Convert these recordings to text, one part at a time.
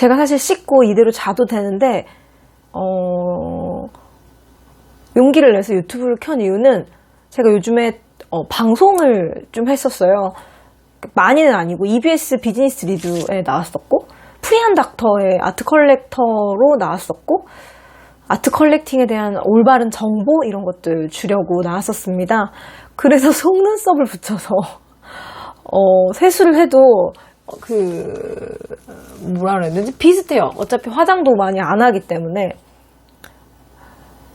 제가 사실 씻고 이대로 자도 되는데 어, 용기를 내서 유튜브를 켠 이유는 제가 요즘에 어, 방송을 좀 했었어요. 많이는 아니고 EBS 비즈니스 리뷰에 나왔었고 프리한 닥터의 아트 컬렉터로 나왔었고 아트 컬렉팅에 대한 올바른 정보 이런 것들 주려고 나왔었습니다. 그래서 속눈썹을 붙여서 어, 세수를 해도 그 뭐라 그래야 되지 비슷해요. 어차피 화장도 많이 안 하기 때문에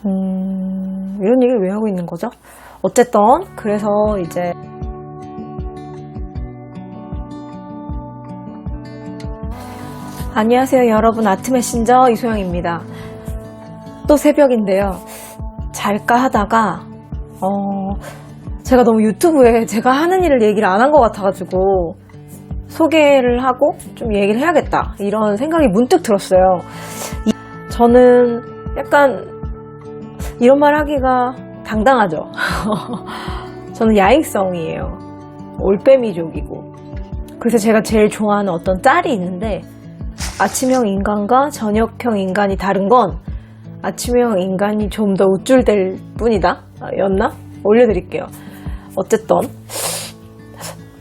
음, 이런 얘기를 왜 하고 있는 거죠? 어쨌든 그래서 이제 안녕하세요 여러분 아트 메신저 이소영입니다. 또 새벽인데요. 잘까 하다가 어 제가 너무 유튜브에 제가 하는 일을 얘기를 안 한 것 같아가지고 소개를 하고 좀 얘기를 해야겠다 이런 생각이 문득 들었어요. 이- 저는 약간 이런 말 하기가 당당하죠. 저는 야행성이에요. 올빼미족이고. 그래서 제가 제일 좋아하는 어떤 짤이 있는데 아침형 인간과 저녁형 인간이 다른 건 아침형 인간이 좀 더 우쭐댈 뿐이다. 아, 였나? 올려드릴게요. 어쨌든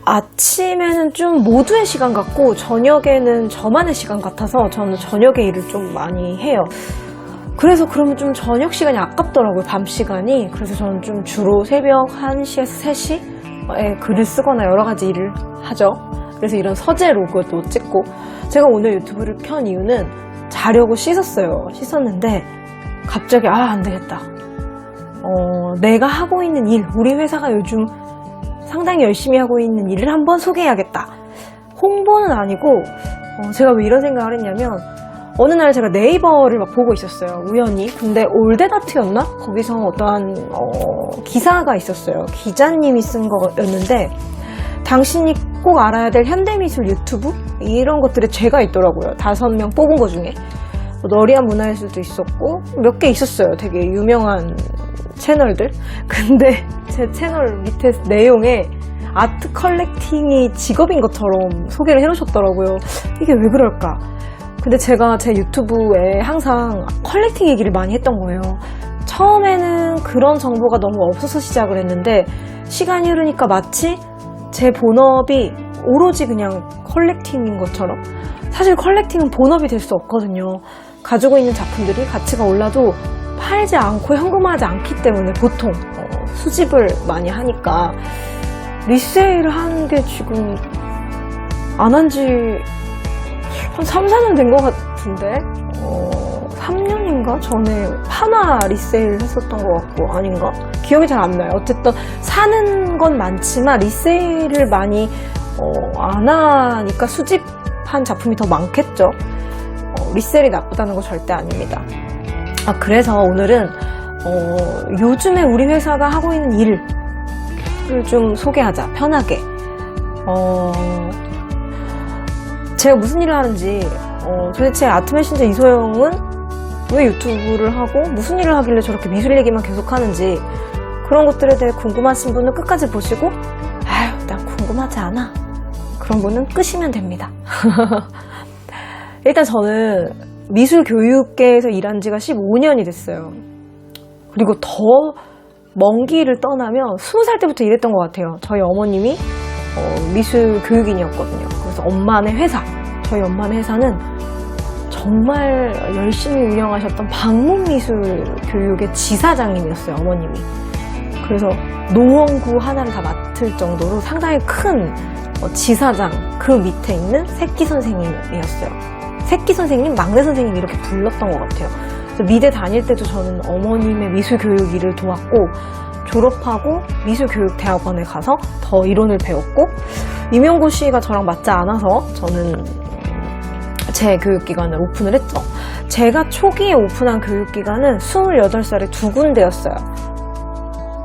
아침에는 좀 모두의 시간 같고 저녁에는 저만의 시간 같아서 저는 저녁에 일을 좀 많이 해요. 그래서 그러면 좀 저녁 시간이 아깝더라고요, 밤 시간이. 그래서 저는 좀 주로 새벽 1시에서 3시에 글을 쓰거나 여러 가지 일을 하죠. 그래서 이런 서재 로그도 찍고. 제가 오늘 유튜브를 켠 이유는 자려고 씻었어요. 씻었는데 갑자기 아, 안 되겠다. 어, 내가 하고 있는 일, 우리 회사가 요즘 상당히 열심히 하고 있는 일을 한번 소개해야겠다. 홍보는 아니고, 어, 제가 왜 이런 생각을 했냐면, 어느 날 제가 네이버를 막 보고 있었어요. 우연히. 근데 올데다트였나? 거기서 어떠한, 어, 기사가 있었어요. 기자님이 쓴 거였는데, 당신이 꼭 알아야 될 현대미술 유튜브? 이런 것들에 죄가 있더라고요. 다섯 명 뽑은 거 중에. 뭐 너리한 문화예술도 있었고, 몇 개 있었어요. 되게 유명한 채널들. 근데 제 채널 밑에 내용에 아트 컬렉팅이 직업인 것처럼 소개를 해놓으셨더라고요. 이게 왜 그럴까? 근데 제가 제 유튜브에 항상 컬렉팅 얘기를 많이 했던 거예요. 처음에는 그런 정보가 너무 없어서 시작을 했는데 시간이 흐르니까 마치 제 본업이 오로지 그냥 컬렉팅인 것처럼 사실 컬렉팅은 본업이 될 수 없거든요. 가지고 있는 작품들이 가치가 올라도 팔지 않고 현금화하지 않기 때문에 보통 어, 수집을 많이 하니까 리세일을 하는 게 지금 안 한 지 한 3, 4년 된 것 같은데? 어, 3년인가? 전에 하나 리세일 했었던 것 같고 아닌가? 기억이 잘 안 나요. 어쨌든 사는 건 많지만 리세일을 많이 어, 안 하니까 수집한 작품이 더 많겠죠. 어, 리셀이 나쁘다는 거 절대 아닙니다 아, 그래서 오늘은, 어, 요즘에 우리 회사가 하고 있는 일을 좀 소개하자, 편하게. 어, 제가 무슨 일을 하는지, 어, 도대체 아트 메신저 이소영은 왜 유튜브를 하고 무슨 일을 하길래 저렇게 미술 얘기만 계속 하는지 그런 것들에 대해 궁금하신 분은 끝까지 보시고, 아유, 난 궁금하지 않아. 그런 분은 끄시면 됩니다. 일단 저는 미술 교육계에서 일한 지가 15년이 됐어요. 그리고 더 먼 길을 떠나면 20살 때부터 일했던 것 같아요. 저희 어머님이 어, 미술 교육인이었거든요. 그래서 엄마네 회사, 저희 엄마네 회사는 정말 열심히 운영하셨던 방문미술 교육의 지사장님이었어요, 어머님이. 그래서 노원구 하나를 다 맡을 정도로 상당히 큰 어, 지사장 그 밑에 있는 새끼 선생님이었어요. 새끼 선생님, 막내 선생님 이렇게 불렀던 것 같아요. 미대 다닐 때도 저는 어머님의 미술 교육 일을 도왔고 졸업하고 미술 교육 대학원에 가서 더 이론을 배웠고 임용고 씨가 저랑 맞지 않아서 저는 제 교육기관을 오픈을 했죠. 제가 초기에 오픈한 교육기관은 28살에 두 군데였어요.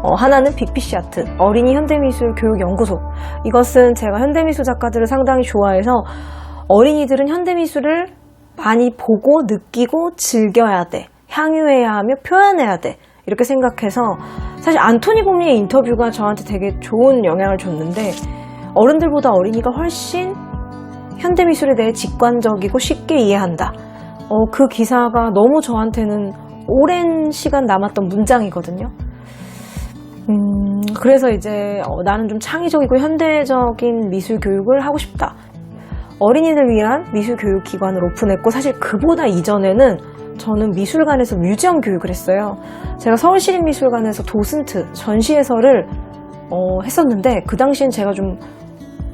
어, 하나는 빅피시 아트, 어린이 현대미술 교육연구소. 이것은 제가 현대미술 작가들을 상당히 좋아해서 어린이들은 현대미술을 많이 보고 느끼고 즐겨야 돼. 향유해야 하며 표현해야 돼. 이렇게 생각해서 사실 안토니 봄리의 인터뷰가 저한테 되게 좋은 영향을 줬는데 어른들보다 어린이가 훨씬 현대미술에 대해 직관적이고 쉽게 이해한다. 어, 그 기사가 너무 저한테는 오랜 시간 남았던 문장이거든요. 음, 그래서 이제 어, 나는 좀 창의적이고 현대적인 미술 교육을 하고 싶다. 어린이들 위한 미술 교육 기관을 오픈했고 사실 그보다 이전에는 저는 미술관에서 뮤지엄 교육을 했어요. 제가 서울시립미술관에서 도슨트 전시 해설을 어, 했었는데 그 당시엔 제가 좀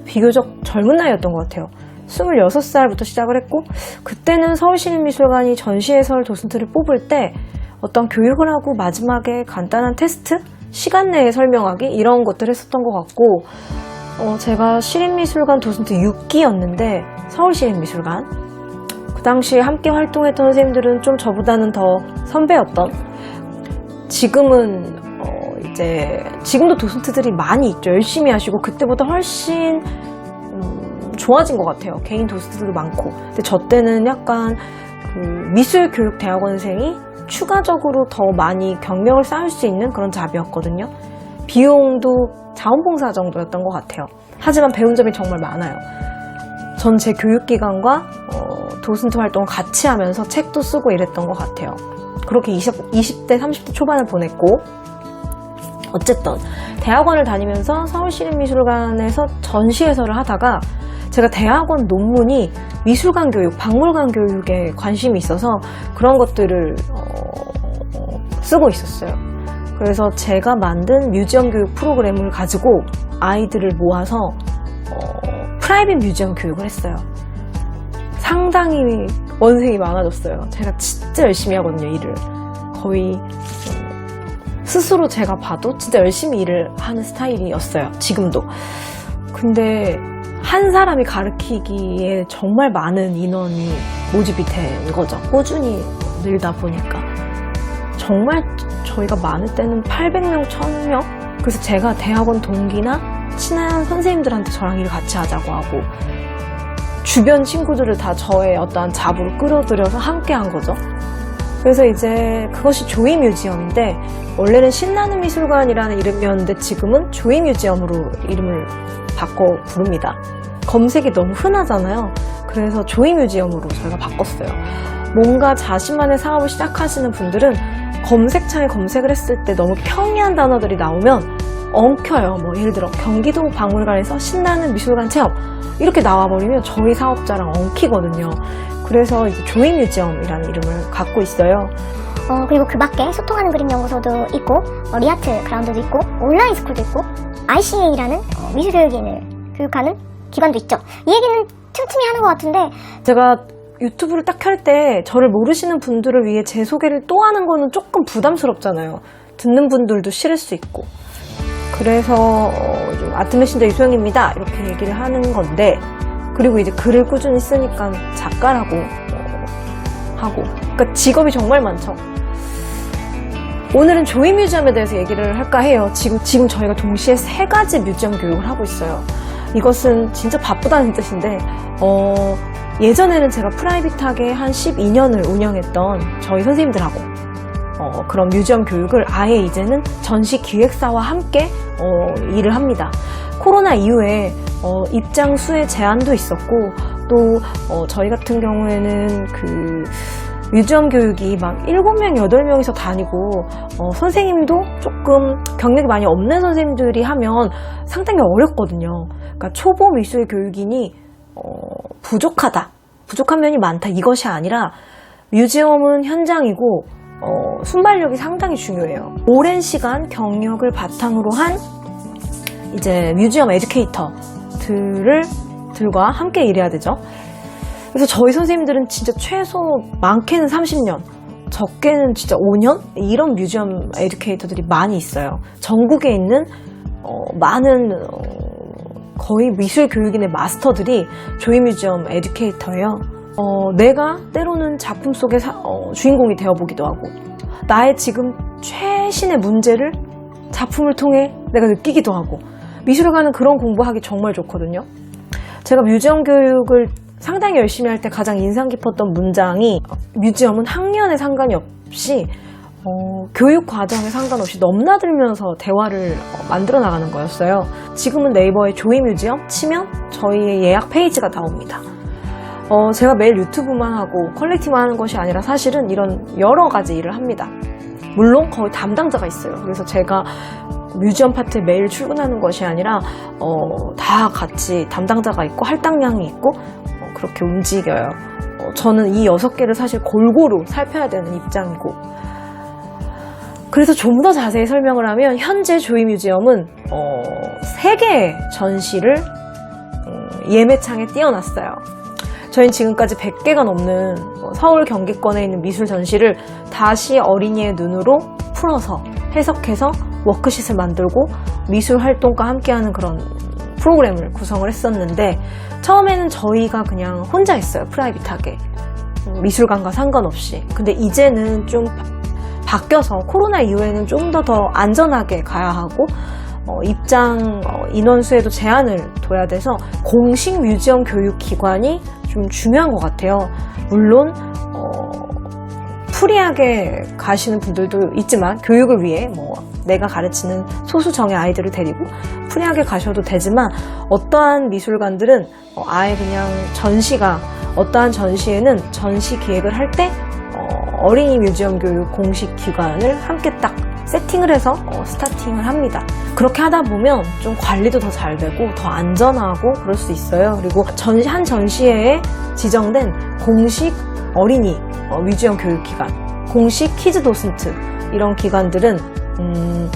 비교적 젊은 나이였던 것 같아요. 26살부터 시작을 했고 그때는 서울시립미술관이 전시 해설 도슨트를 뽑을 때 어떤 교육을 하고 마지막에 간단한 테스트? 시간 내에 설명하기? 이런 것들을 했었던 것 같고 어, 제가 시립미술관 도슨트 6기였는데 서울시립미술관. 그 당시에 함께 활동했던 선생님들은 좀 저보다는 더 선배였던. 지금은 어, 이제 지금도 도슨트들이 많이 있죠. 열심히 하시고 그때보다 훨씬 음, 좋아진 것 같아요. 개인 도슨트들도 많고. 근데 저 때는 약간 그 미술교육대학원생이 추가적으로 더 많이 경력을 쌓을 수 있는 그런 잡이었거든요 비용도 자원봉사 정도였던 것 같아요. 하지만 배운 점이 정말 많아요. 전 제 교육기관과 어, 도슨트 활동을 같이 하면서 책도 쓰고 이랬던 것 같아요. 그렇게 20, 20대, 30대 초반을 보냈고 어쨌든 대학원을 다니면서 서울시립미술관에서 전시해설을 하다가 제가 대학원 논문이 미술관 교육, 박물관 교육에 관심이 있어서 그런 것들을 어, 쓰고 있었어요. 그래서 제가 만든 뮤지엄 교육 프로그램을 가지고 아이들을 모아서 어, 프라이빗 뮤지엄 교육을 했어요. 상당히 원생이 많아졌어요. 제가 진짜 열심히 하거든요, 일을. 거의 음, 스스로 제가 봐도 진짜 열심히 일을 하는 스타일이었어요. 지금도. 근데 한 사람이 가르치기에 정말 많은 인원이 모집이 된 거죠. 꾸준히 늘다 보니까. 정말 저희가 많을 때는 800명, 1000명? 그래서 제가 대학원 동기나 친한 선생님들한테 저랑 일을 같이 하자고 하고 주변 친구들을 다 저의 어떠한 잡으로 끌어들여서 함께 한 거죠. 그래서 이제 그것이 조이 뮤지엄인데 원래는 신나는 미술관이라는 이름이었는데 지금은 조이 뮤지엄으로 이름을 바꿔 부릅니다. 검색이 너무 흔하잖아요. 그래서 조이 뮤지엄으로 저희가 바꿨어요. 뭔가 자신만의 사업을 시작하시는 분들은 검색창에 검색을 했을 때 너무 평이한 단어들이 나오면 엉켜요. 뭐 예를 들어 경기도 박물관에서 신나는 미술관 체험 이렇게 나와버리면 저희 사업자랑 엉키거든요. 그래서 이제 조이 뮤지엄이라는 이름을 갖고 있어요. 어, 그리고 그 밖에 소통하는 그림 연구소도 있고, 어, 리아트 그라운드도 있고, 온라인 스쿨도 있고, ICA라는 어, 미술교육인을 교육하는 기관도 있죠. 이 얘기는 틈틈이 하는 것 같은데, 제가 유튜브를 딱 켤 때 저를 모르시는 분들을 위해 제 소개를 또 하는 거는 조금 부담스럽잖아요. 듣는 분들도 싫을 수 있고. 그래서 어, 좀 아트메신저 이소영입니다. 이렇게 얘기를 하는 건데 그리고 이제 글을 꾸준히 쓰니까 작가라고 어, 하고 그러니까 직업이 정말 많죠. 오늘은 조이 뮤지엄에 대해서 얘기를 할까 해요. 지금, 지금 저희가 동시에 세 가지 뮤지엄 교육을 하고 있어요. 이것은 진짜 바쁘다는 뜻인데, 어, 예전에는 제가 프라이빗하게 한 12년을 운영했던 저희 선생님들하고, 어, 그런 뮤지엄 교육을 아예 이제는 전시 기획사와 함께, 어, 일을 합니다. 코로나 이후에, 어, 입장 수의 제한도 있었고, 또, 어, 저희 같은 경우에는 그, 뮤지엄 교육이 막 7명, 8명이서 다니고, 어, 선생님도 조금 경력이 많이 없는 선생님들이 하면 상당히 어렵거든요. 그러니까 초보 미술 교육인이, 어, 부족하다. 부족한 면이 많다. 이것이 아니라, 뮤지엄은 현장이고, 어, 순발력이 상당히 중요해요. 오랜 시간 경력을 바탕으로 한, 이제 뮤지엄 에듀케이터들을, 들과 함께 일해야 되죠. 그래서 저희 선생님들은 진짜 최소 많게는 30년, 적게는 진짜 5년? 이런 뮤지엄 에듀케이터들이 많이 있어요. 전국에 있는 어, 많은 어, 거의 미술 교육인의 마스터들이 조이 뮤지엄 에듀케이터예요. 어, 내가 때로는 작품 속의 사- 어, 주인공이 되어보기도 하고 나의 지금 최신의 문제를 작품을 통해 내가 느끼기도 하고 미술관은 그런 공부하기 정말 좋거든요. 제가 뮤지엄 교육을 상당히 열심히 할 때 가장 인상 깊었던 문장이 뮤지엄은 학년에 상관이 없이 어, 교육 과정에 상관없이 넘나들면서 대화를 어, 만들어 나가는 거였어요. 지금은 네이버에 조이 뮤지엄 치면 저희의 예약 페이지가 나옵니다. 어, 제가 매일 유튜브만 하고 퀄리티만 하는 것이 아니라 사실은 이런 여러 가지 일을 합니다. 물론 거의 담당자가 있어요. 그래서 제가 뮤지엄 파트에 매일 출근하는 것이 아니라 어, 다 같이 담당자가 있고 할당량이 있고 어, 그렇게 움직여요. 어, 저는 이 여섯 개를 사실 골고루 살펴야 되는 입장이고 그래서 좀 더 자세히 설명을 하면 현재 조이 뮤지엄은 어, 3개의 전시를 음, 예매창에 띄워놨어요. 저희는 지금까지 100개가 넘는 어, 서울 경기권에 있는 미술 전시를 다시 어린이의 눈으로 풀어서 해석해서 워크싯을 만들고 미술 활동과 함께하는 그런 프로그램을 구성을 했었는데 처음에는 저희가 그냥 혼자 했어요 프라이빗하게 어, 미술관과 상관없이 근데 이제는 좀 바- 바뀌어서 코로나 이후에는 좀 더 더 안전하게 가야 하고 어, 입장 어, 인원수에도 제한을 둬야 돼서 공식 뮤지엄 교육 기관이 좀 중요한 것 같아요. 물론 어, 프리하게 가시는 분들도 있지만 교육을 위해 뭐 내가 가르치는 소수 정의 아이들을 데리고 프리하게 가셔도 되지만 어떠한 미술관들은 어, 아예 그냥 전시가 어떠한 전시에는 전시 기획을 할때 어, 어린이 뮤지엄 교육 공식 기관을 함께 딱 세팅을 해서 어, 스타팅을 합니다. 그렇게 하다 보면 좀 관리도 더 잘 되고 더 안전하고 그럴 수 있어요. 그리고 전시 한 전시회에 지정된 공식 어린이 어, 뮤지엄 교육 기관, 공식 키즈 도슨트 이런 기관들은 음,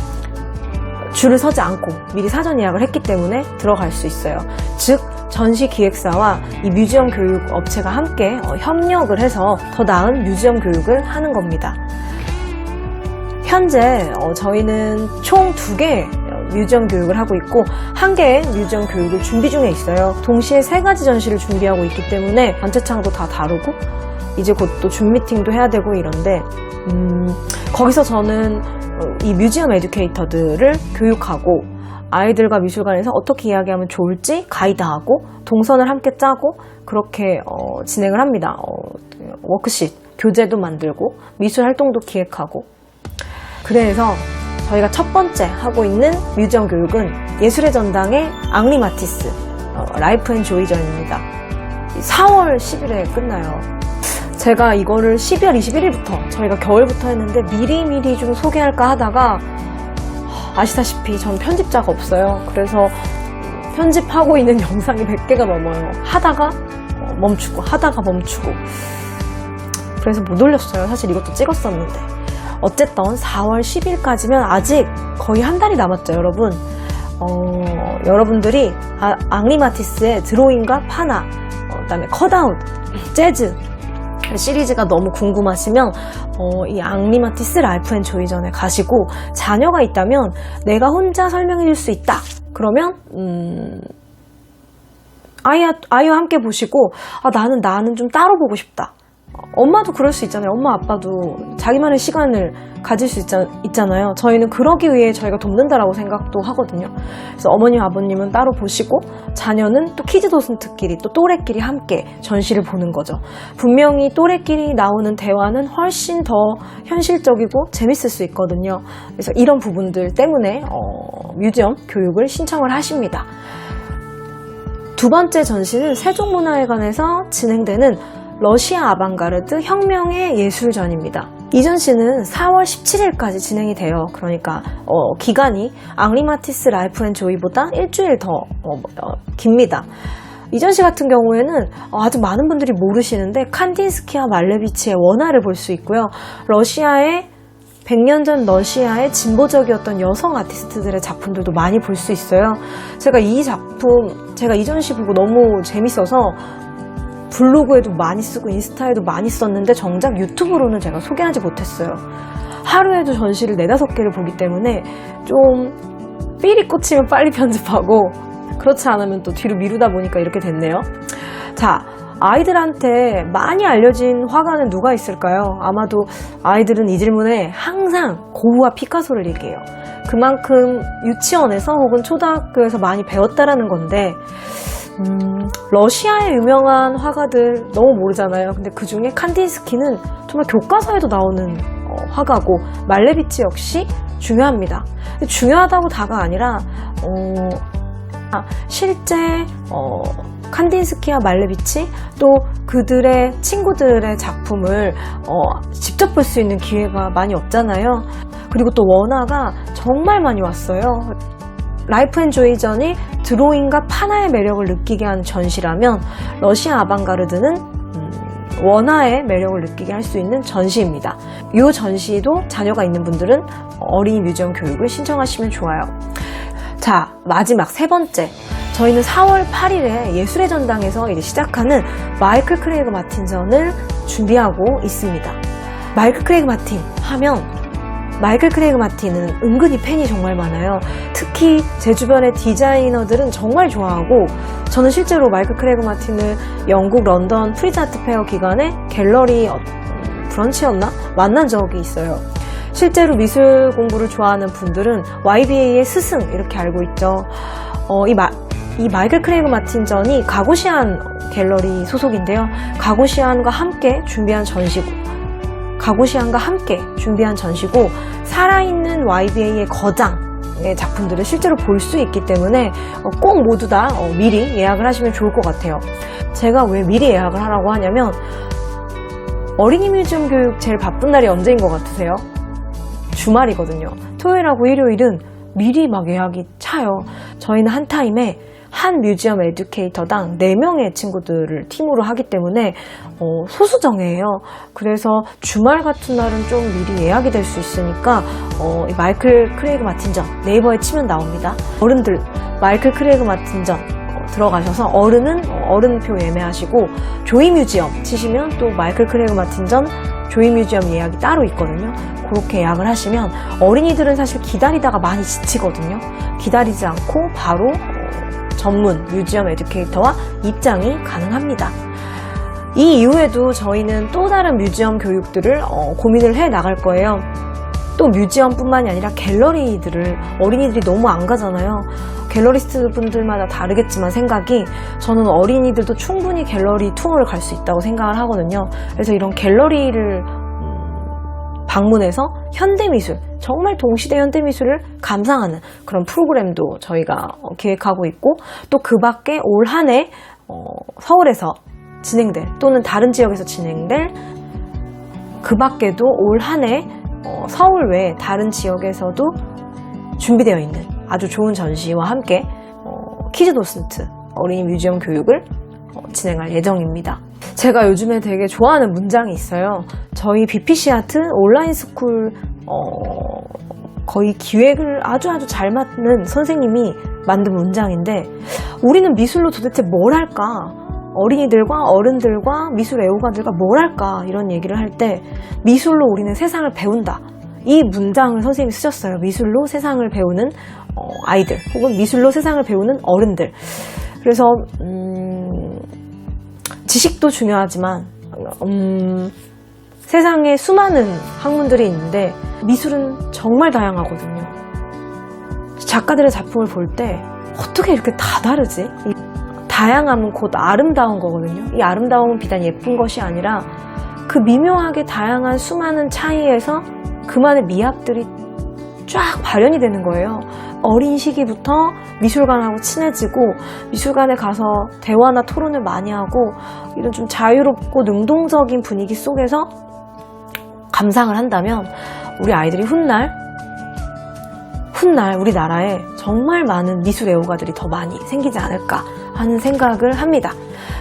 줄을 서지 않고 미리 사전 예약을 했기 때문에 들어갈 수 있어요. 즉 전시 기획사와 이 뮤지엄 교육 업체가 함께 어, 협력을 해서 더 나은 뮤지엄 교육을 하는 겁니다. 현재 어, 저희는 총 두개 뮤지엄 교육을 하고 있고 한 개의 뮤지엄 교육을 준비 중에 있어요. 동시에 세 가지 전시를 준비하고 있기 때문에 관제창도 다 다르고 이제 곧 또 줌 미팅도 해야 되고 이런데 음, 거기서 저는 어, 이 뮤지엄 에듀케이터들을 교육하고 아이들과 미술관에서 어떻게 이야기하면 좋을지 가이드하고 동선을 함께 짜고 그렇게 어, 진행을 합니다. 어, 워크शी트, 교재도 만들고 미술 활동도 기획하고 그래서 저희가 첫 번째 하고 있는 뮤지엄 교육은 예술의 전당의 앙리 마티스 어, 라이프 앤 조이전입니다. 4월 10일에 끝나요. 제가 이거를 12월 21일부터 저희가 겨울부터 했는데 미리미리 좀 소개할까 하다가 아시다시피 전 편집자가 없어요. 그래서 편집하고 있는 영상이 100개가 넘어요. 하다가 어, 멈추고 하다가 멈추고 그래서 못 올렸어요. 사실 이것도 찍었었는데 어쨌든 4월 10일까지면 아직 거의 한 달이 남았죠, 여러분. 어, 여러분들이 아, 앙리마티스의 드로잉과 파나, 어, 그다음에 컷아웃, 재즈 시리즈가 너무 궁금하시면 어, 이 앙리마티스 라이프 앤 조이전에 가시고 자녀가 있다면 내가 혼자 설명해 줄 수 있다. 그러면 음, 아이, 아이와 함께 보시고 아, 나는 나는 좀 따로 보고 싶다. 엄마도 그럴 수 있잖아요. 엄마 아빠도 자기만의 시간을 가질 수 있자, 있잖 아요. 저희는 그러기 위해 저희가 돕는다라고 생각도 하거든요. 그래서 어머님 아버님은 따로 보시고 자녀는 또 키즈 도슨트끼리 또 또래끼리 함께 전시를 보는 거죠. 분명히 또래끼리 나오는 대화는 훨씬 더 현실적이고 재밌을 수 있거든요. 그래서 이런 부분들 때문에 어, 뮤지엄 교육을 신청을 하십니다. 두 번째 전시는 세종문화회관에서 진행되는 러시아 아방가르드 혁명의 예술전입니다. 이 전시는 4월 17일까지 진행이 돼요. 그러니까 어, 기간이 앙리마티스 라이프 앤 조이보다 일주일 더 어, 어, 깁니다. 이 전시 같은 경우에는 어, 아주 많은 분들이 모르시는데 칸딘스키와 말레비치의 원화를 볼 수 있고요. 러시아의 100년 전 러시아의 진보적이었던 여성 아티스트들의 작품들도 많이 볼 수 있어요. 제가 이 작품, 제가 이 전시 보고 너무 재밌어서 블로그에도 많이 쓰고 인스타에도 많이 썼는데 정작 유튜브로는 제가 소개하지 못했어요. 하루에도 전시를 네다섯 개를 보기 때문에 좀 삘이 꽂히면 빨리 편집하고 그렇지 않으면 또 뒤로 미루다 보니까 이렇게 됐네요. 자, 아이들한테 많이 알려진 화가는 누가 있을까요? 아마도 아이들은 이 질문에 항상 고우와 피카소를 얘기해요. 그만큼 유치원에서 혹은 초등학교에서 많이 배웠다라는 건데 음, 러시아의 유명한 화가들 너무 모르잖아요. 근데 그 중에 칸딘스키는 정말 교과서에도 나오는 어, 화가고 말레비치 역시 중요합니다. 중요하다고 다가 아니라 어, 아, 실제 어, 칸딘스키와 말레비치 또 그들의 친구들의 작품을 어, 직접 볼 수 있는 기회가 많이 없잖아요. 그리고 또 원화가 정말 많이 왔어요. 라이프 앤 조이전이 드로잉과 판화의 매력을 느끼게 한 전시라면 러시아 아방가르드는 음, 원화의 매력을 느끼게 할 수 있는 전시입니다. 이 전시도 자녀가 있는 분들은 어린이 뮤지엄 교육을 신청하시면 좋아요. 자, 마지막 세 번째. 저희는 4월 8일에 예술의 전당에서 이제 시작하는 마이클 크레이그 마틴전을 준비하고 있습니다. 마이클 크레이그 마틴 하면 마이클 크레이그 마틴은 은근히 팬이 정말 많아요. 특히 제 주변의 디자이너들은 정말 좋아하고 저는 실제로 마이클 크레이그 마틴을 영국 런던 프리자트 페어 기간에 갤러리 어, 브런치였나? 만난 적이 있어요. 실제로 미술 공부를 좋아하는 분들은 YBA의 스승 이렇게 알고 있죠. 어, 이, 마, 이 마이클 크레이그 마틴 전이 가고시안 갤러리 소속인데요. 가고시안과 함께 준비한 전시고 가고시안과 함께 준비한 전시고 살아있는 YBA의 거장의 작품들을 실제로 볼 수 있기 때문에 어, 꼭 모두 다 어, 미리 예약을 하시면 좋을 것 같아요. 제가 왜 미리 예약을 하라고 하냐면 어린이 뮤지엄 교육 제일 바쁜 날이 언제인 것 같으세요? 주말이거든요. 토요일하고 일요일은 미리 막 예약이 차요. 저희는 한 타임에 한 뮤지엄 에듀케이터당 4명의 친구들을 팀으로 하기 때문에 어, 소수정이에요. 그래서 주말 같은 날은 좀 미리 예약이 될 수 있으니까 어, 이 마이클 크레이그 마틴전 네이버에 치면 나옵니다. 어른들 마이클 크레이그 마틴전 어, 들어가셔서 어른은 어른표 예매하시고 조이 뮤지엄 치시면 또 마이클 크레이그 마틴전 조이 뮤지엄 예약이 따로 있거든요. 그렇게 예약을 하시면 어린이들은 사실 기다리다가 많이 지치거든요. 기다리지 않고 바로 어, 전문 뮤지엄 에듀케이터와 입장이 가능합니다. 이 이후에도 저희는 또 다른 뮤지엄 교육들을 어, 고민을 해 나갈 거예요. 또 뮤지엄뿐만이 아니라 갤러리들을 어린이들이 너무 안 가잖아요. 갤러리스트 분들마다 다르겠지만 생각이 저는 어린이들도 충분히 갤러리 투어를 갈 수 있다고 생각을 하거든요. 그래서 이런 갤러리를 음, 방문해서 현대미술, 정말 동시대 현대미술을 감상하는 그런 프로그램도 저희가 어, 계획하고 있고 또 그 밖에 올 한해 어, 서울에서 진행될 또는 다른 지역에서 진행될 그 밖에도 올 한해 어, 서울 외 다른 지역에서도 준비되어 있는 아주 좋은 전시와 함께 어, 키즈 도슨트 어린이 뮤지엄 교육을 어, 진행할 예정입니다. 제가 요즘에 되게 좋아하는 문장이 있어요. 저희 BPC 아트 온라인 스쿨 어, 거의 기획을 아주 아주 잘 맡는 선생님이 만든 문장인데 우리는 미술로 도대체 뭘 할까? 어린이들과 어른들과 미술 애호가들과 뭘 할까? 이런 얘기를 할 때 미술로 우리는 세상을 배운다. 이 문장을 선생님이 쓰셨어요. 미술로 세상을 배우는 어, 아이들 혹은 미술로 세상을 배우는 어른들. 그래서 음, 지식도 중요하지만 음, 세상에 수많은 학문들이 있는데 미술은 정말 다양하거든요. 작가들의 작품을 볼 때 어떻게 이렇게 다 다르지? 이 다양함은 곧 아름다운 거거든요. 이 아름다움은 비단 예쁜 것이 아니라 그 미묘하게 다양한 수많은 차이에서 그만의 미학들이 쫙 발현이 되는 거예요. 어린 시기부터 미술관하고 친해지고 미술관에 가서 대화나 토론을 많이 하고 이런 좀 자유롭고 능동적인 분위기 속에서 감상을 한다면 우리 아이들이 훗날 훗날 우리나라에 정말 많은 미술 애호가들이 더 많이 생기지 않을까 하는 생각을 합니다.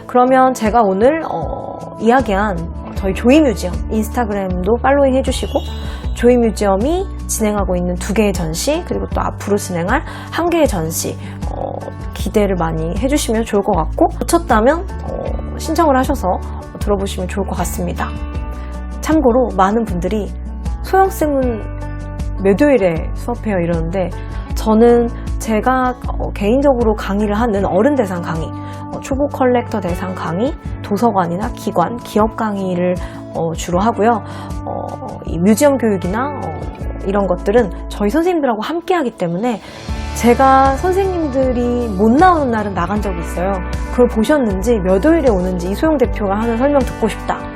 그러면 제가 오늘 어, 이야기한 저희 조이 뮤지엄 인스타그램도 팔로잉 해주시고 조이 뮤지엄이 진행하고 있는 두 개의 전시 그리고 또 앞으로 진행할 한 개의 전시 어, 기대를 많이 해주시면 좋을 것 같고 놓쳤다면 어, 신청을 하셔서 들어보시면 좋을 것 같습니다. 참고로 많은 분들이 소영쌤은 몇 요일에 수업해요 이러는데 저는 제가 어, 개인적으로 강의를 하는 어른 대상 강의, 어, 초보 컬렉터 대상 강의, 도서관이나 기관, 기업 강의를 어, 주로 하고요. 뮤지엄 교육이나 어, 이런 것들은 저희 선생님들하고 함께 하기 때문에 제가 선생님들이 못 나오는 날은 나간 적이 있어요. 그걸 보셨는지 몇 요일에 오는지 이소영 대표가 하는 설명 듣고 싶다.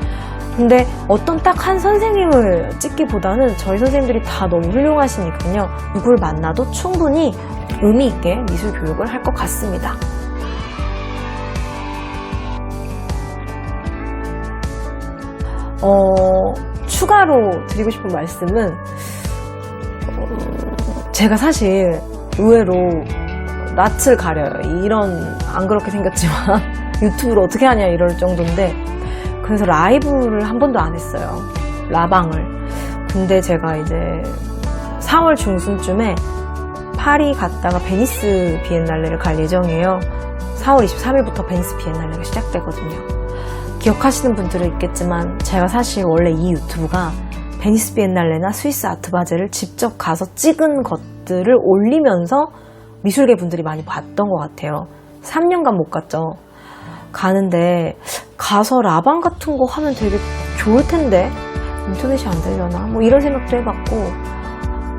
근데 어떤 딱 한 선생님을 찍기보다는 저희 선생님들이 다 너무 훌륭하시니까요. 누굴 만나도 충분히 의미 있게 미술 교육을 할 것 같습니다. 어, 추가로 드리고 싶은 말씀은 어, 제가 사실 의외로 낯을 가려요. 이런 안 그렇게 생겼지만 유튜브를 어떻게 하냐 이럴 정도인데 그래서 라이브를 한 번도 안 했어요. 라방을. 근데 제가 이제 4월 중순쯤에 파리 갔다가 베니스 비엔날레를 갈 예정이에요. 4월 23일부터 베니스 비엔날레가 시작되거든요. 기억하시는 분들은 있겠지만 제가 사실 원래 이 유튜브가 베니스 비엔날레나 스위스 아트바제를 직접 가서 찍은 것들을 올리면서 미술계 분들이 많이 봤던 것 같아요. 3년간 못 갔죠. 가는데 가서 라방 같은 거 하면 되게 좋을 텐데. 인터넷이 안 되려나? 뭐 이런 생각도 해봤고.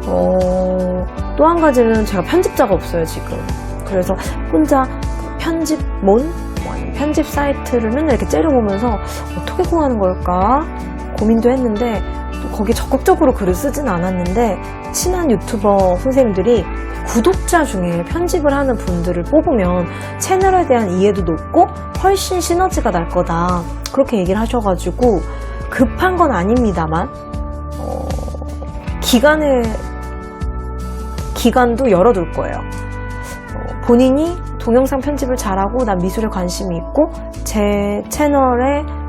어, 또 한 가지는 제가 편집자가 없어요 지금. 그래서 혼자 그 편집몬? 뭐 편집 사이트를 맨날 이렇게 째려보면서 어떻게 구하는 걸까? 고민도 했는데 또 거기에 적극적으로 글을 쓰진 않았는데 친한 유튜버 선생님들이 구독자 중에 편집을 하는 분들을 뽑으면 채널에 대한 이해도 높고 훨씬 시너지가 날 거다 그렇게 얘기를 하셔가지고 급한 건 아닙니다만 어, 기간을 기간도 열어둘 거예요. 어, 본인이 동영상 편집을 잘하고 난 미술에 관심이 있고 제 채널에 어,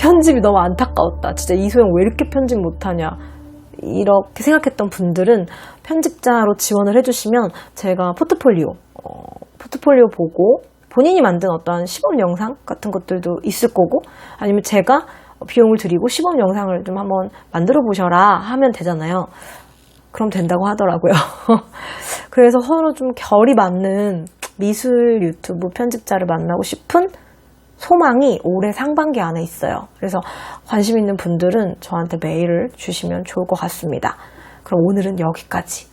편집이 너무 안타까웠다. 진짜 이소영 왜 이렇게 편집 못하냐. 이렇게 생각했던 분들은 편집자로 지원을 해주시면 제가 포트폴리오, 어, 포트폴리오 보고 본인이 만든 어떤 시범 영상 같은 것들도 있을 거고 아니면 제가 비용을 드리고 시범 영상을 좀 한번 만들어 보셔라 하면 되잖아요. 그럼 된다고 하더라고요. 그래서 서로 좀 결이 맞는 미술 유튜브 편집자를 만나고 싶은 소망이 올해 상반기 안에 있어요. 그래서 관심 있는 분들은 저한테 메일을 주시면 좋을 것 같습니다. 그럼 오늘은 여기까지.